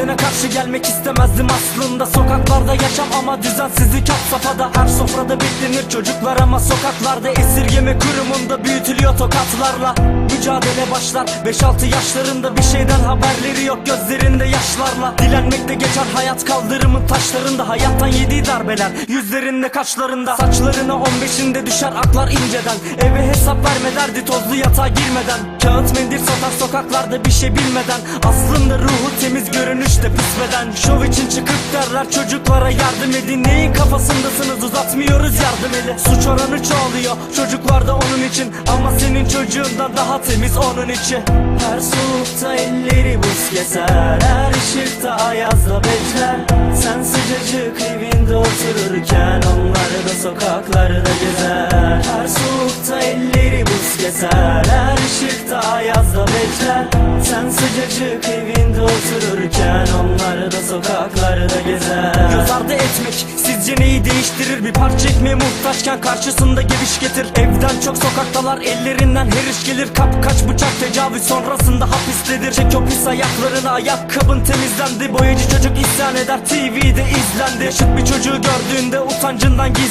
düzene karşı gelmek istemezdim aslında. Sokaklarda yaşam ama düzensizlik had safhada Her sofrada beklenir çocuklar ama sokaklarda Esirgeme kurumunda büyütülüyor tokatlarla. Mücadele başlar. 5-6 yaşlarında bir şeyden haberleri yok. Gözlerinde yaşlarla. Dilenmekte geçer hayat kaldırımın taşlarında. Hayattan yediği darbeler yüzlerinde kaşlarında Saçlarına 15'inde düşer aklar inceden. Eve hesap verme derdi tozlu yatağa girmeden. Kağıt mendil satar sokaklarda bir şey bilmeden. Aslında ruhu temiz görünüşte pis beden Şov için çıkıp derler çocuklara yardım edin. Neyin kafasındasınız? Uzatmıyoruz yardım eli Suç oranı çoğalıyor. Çocuklarda onun için. Ama senin çocuğundan daha temiz onun içi Her soğukta elleri buz keser. Her ışıkta ayazla bekler. Sen sıcacık evinde otururken Onlar da sokaklarda gezer. Her soğukta elleri buz keser. Her ışıkta ayazla bekler. Sen sıcacık evinde otururken Onlar da sokaklarda gezer. Göz ardı etmek sizce neyi değiştirir? Bir parça ekmeğe muhtaçken karşısında geviş getir. Evden çok sokaktalar ellerinden her iş gelir. Kap kaç bıçak tecavüz sonrasında hapistedir Çek o pis ayaklarını ayakkabın temizlendi. Boyacı çocuk isyan eder TV'de izlendi. Yaşıt bir çocuğu gördüğünde utancından gizlendi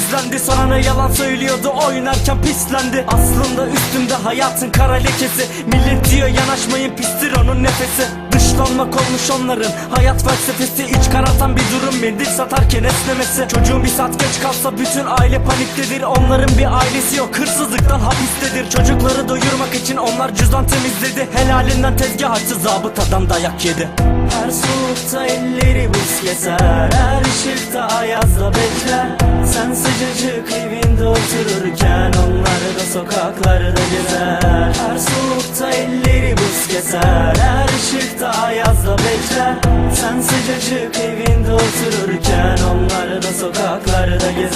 Sonra ne yalan söylüyordu oynarken pislendi. Aslında üstümde hayatın kara lekesi. Millet diyor yanaşmayın pistir onun nefesi. Dışlanmak olmuş onların hayat felsefesi. İç karartan bir durum mendil satarken esnemesi. Çocuğun bir saat geç kalsa bütün aile paniktedir. Onların bir ailesi yok hırsızlıktan hapistedir. Çocukları doyurmak için onlar cüzdan temizledi. Helalinden tezgah açtı zabıtadan dayak yedi Her soğukta elleri buz keser Her ışıkta ayazla bekler. Sen sıcacık evinde otururken Onlar da sokaklarda gezer. Her soğukta elleri buz keser Her ışıkta ayazla bekler. Sen sıcacık evinde otururken Onlar da sokaklarda gezer